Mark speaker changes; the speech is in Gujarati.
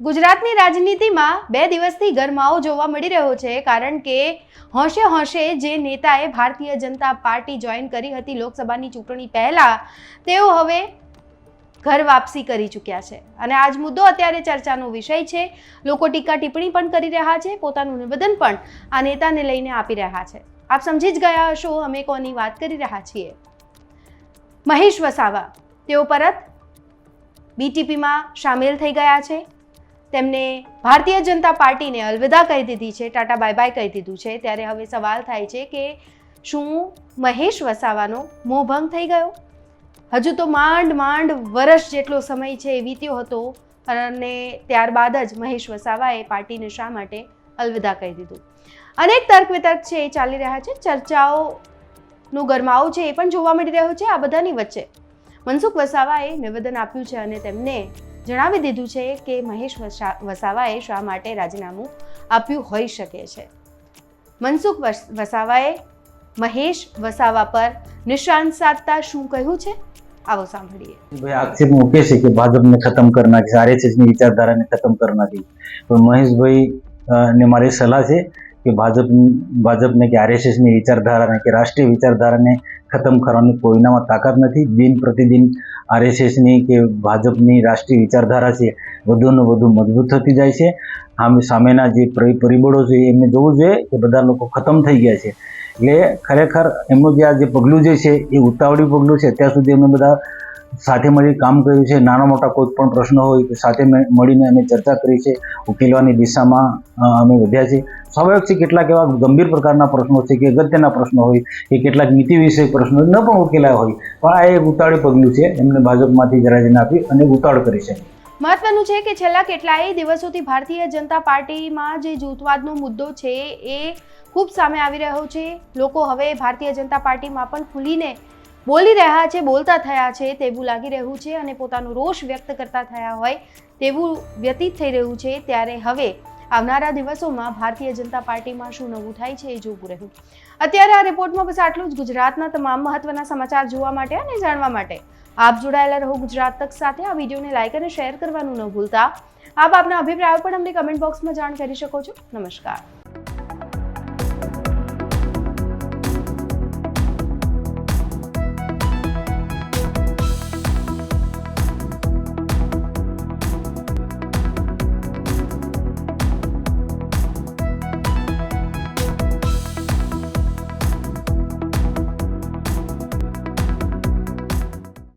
Speaker 1: ગુજરાતની રાજનીતિમાં બે દિવસથી ગરમાવો જોવા મળી રહ્યો છે, કારણ કે હોંશે હોંશે જે નેતાએ ભારતીય જનતા પાર્ટી જોઈન કરી હતી લોકસભાની ચૂંટણી પહેલા, તેઓ હવે ઘર વાપસી કરી ચૂક્યા છે. અને આજ મુદ્દો અત્યારે ચર્ચાનો વિષય છે. લોકો ટીકા ટિપ્પણી પણ કરી રહ્યા છે, પોતાનું નિવેદન પણ આ નેતાને લઈને આપી રહ્યા છે. આપ સમજી જ ગયા હશો, અમે કોની વાત કરી રહ્યા છીએ? મહેશ વસાવા, તેઓ પરત બીટીપીમાં સામેલ થઈ ગયા છે. તેમને ભારતીય જનતા પાર્ટીને અલવિદા કહી દીધી છે, ટાટા બાય બાય કહી દીધું છે. ત્યારે હવે સવાલ થાય છે કે શું મહેશ વસાવાનો મોભંગ થઈ ગયો? હજુ તો માંડ માંડ વર્ષ જેટલો સમય છે એ વીત્યો હતો, અને ત્યારબાદ જ મહેશ વસાવાએ પાર્ટીને શા માટે અલવિદા કહી દીધું? અનેક તર્ક વિતર્ક છે, એ ચાલી રહ્યા છે. ચર્ચાઓનું ગરમાવો છે એ પણ જોવા મળી રહ્યો છે આ બધાની વચ્ચે. મનસુખ વસાવાએ નિવેદન આપ્યું છે અને તેમને જણાવી દીધું છે કે મહેશ વસાવાએ શા માટે રાજીનામું આપ્યું હોઈ શકે છે. મનસુખ વસાવાએ મહેશ વસાવા પર નિશાન સાધતા શું કહ્યું છે? આવો સાંભળીએ.
Speaker 2: ભાઈ આક્ષેપ મૂકે છે કે ભાજપને ખતમ કરી નાખી આરએસએસની વિચારધારાને ખતમ કરી નાખી પણ મહેશભાઈ ને મારી સલાહ છે કે ભાજપ, ભાજપને કે આરએસએસની વિચારધારાને કે રાષ્ટ્રીય વિચારધારાને ખતમ કરવાની કોઈનામાં તાકાત નથી. દિન પ્રતિદિન આરએસએસની કે ભાજપની રાષ્ટ્રીય વિચારધારા છે વધુને વધુ મજબૂત થતી જાય છે. આમ સામેના જે પરિબળો છે એમને જોવું જોઈએ કે બધા લોકો ખતમ થઈ ગયા છે. એટલે ખરેખર એમનું જે આ જે પગલું જે છે એ ઉતાવળી પગલું છે. અત્યાર સુધી અમે બધા સાથે મળી કામ કર્યું છે. નાના મોટા કોઈ પણ પ્રશ્નો હોય તો સાથે મળીને અમે ચર્ચા કરી છે. ઉકેલવાની દિશામાં અમે વધ્યા છે સ્વાભાવિક છે કેટલાક એવા ગંભીર પ્રકારના પ્રશ્નો છે કે અગત્યના પ્રશ્નો હોય કે કેટલાક નીતિ વિષયક પ્રશ્નો ન પણ ઉકેલાયા હોય. પણ આ એક ઉતાવળી પગલું છે. એમને ભાજપમાંથી જરાજીને આપી અને ઉતાળ કરી છે.
Speaker 1: મહત્વનું છે કે છેલ્લા કેટલાય દિવસોથી ભારતીય જનતા પાર્ટીમાં જે જૂથવાદનો મુદ્દો છે એ ખૂબ સામે આવી રહ્યો છે. લોકો હવે ભારતીય જનતા પાર્ટીમાં પણ ખુલીને બોલી રહ્યા છે, બોલતા થયા છે, તેવું લાગી રહ્યું છે અને પોતાનો રોષ વ્યક્ત કરતા થયા હોય તેવું વ્યતીત થઈ રહ્યું છે, ત્યારે હવે આવનારા દિવસોમાં ભારતીય જનતા પાર્ટીમાં શું નવું થાય છે એ જોવું રહ્યું. અત્યારે આ રિપોર્ટમાં બસ આટલું જ. ગુજરાતના તમામ મહત્વના સમાચાર જોવા માટે અને જાણવા માટે આપ જોડાયેલા રહો ગુજરાત તક સાથે. આ વિડીયોને લાઇક અને શેર કરવાનું ન ભૂલતા. આપ આપના અભિપ્રાયો પણ અમને કમેન્ટ બોક્સમાં જાણ કરી શકો છો. નમસ્કાર.